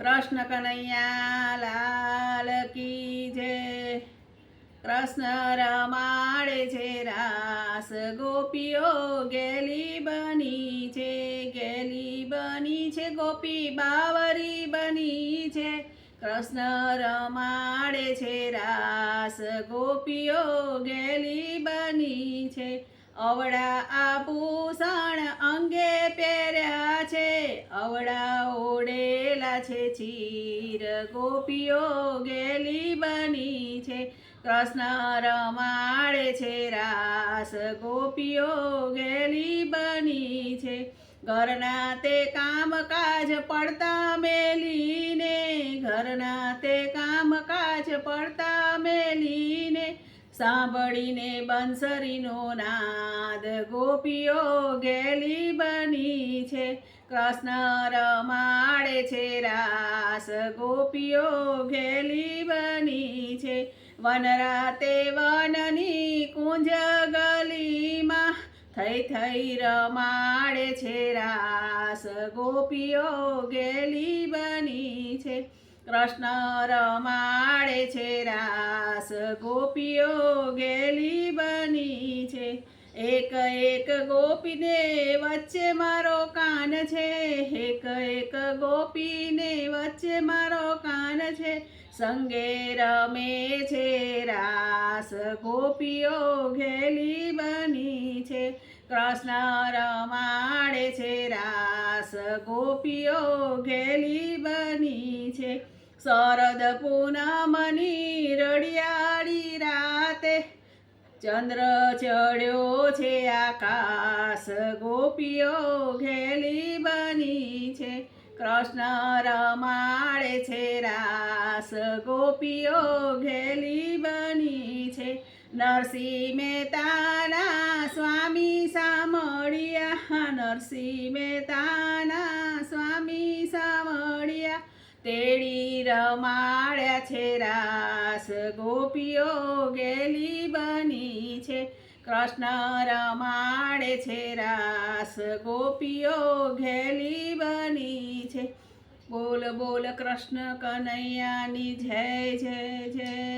કૃષ્ણ કનૈયા લાલ કી જય. કૃષ્ણ રમાડે છે રાસ, ગોપીઓ ગેલી બની છે, ગેલી બની છે, ગોપી બાવરી બની છે. કૃષ્ણ રમાડે છે રાસ, ગોપીઓ ગેલી બની છે. અવળા આભૂષણ અંગે પહેર્યા છે, અવળા ઓડેલા છે ચીર ગોપીઓ ગેલી બની છે. કૃષ્ણ રમાડે છે રાસ, ગોપીઓ ગેલી બની છે. ઘરના તે કામકાજ પડતા મેલીને, ઘરના તે કામકાજ પડતા મેલીને, સાંભળીને બંસરીનો નાદ ગોપીઓ ગેલી બની છે. કૃષ્ણ રમાડે છે, રાસ. ગોપીઓ ગેલી બની છે. વનરાતે વનની કુંજ ગલીમાં થઈ થઈ રમાડે છે, રાસ. ગોપીઓ ગેલી બની છે. કૃષ્ણ રમાડે છે, રાસ. ગોપીઓ છે એક એક ગોપીને વચ્ચે મારો કાન છે. એક એક ગોપીને વચ્ચે મારો કાન છે. સંગે રમે છે. રાસ ગોપીઓ ઘેલી બની છે. કૃષ્ણ રમાડે છે. રાસ ગોપીઓ ઘેલી બની છે. શરદ પૂનમની રડિયાળી રાતે ચંદ્ર ચડ્યો છે આકાશ, ગોપીઓ ઘેલી બની છે. કૃષ્ણ રમાડે છે રાસ, ગોપીઓ ઘેલી બની છે. નરસિંહ મહેતાના સ્વામી સામળિયા નરસિંહ મહેતાના સ્વામી સામળિયા તેડી રમાડ્યા છે રાસ. ગોપીઓ ગેલી બની છે. કૃષ્ણ રમાડે છે રાસ. ગોપીઓ ઘેલી બની છે. બોલ બોલ કૃષ્ણ કનૈયાની જય જય જય.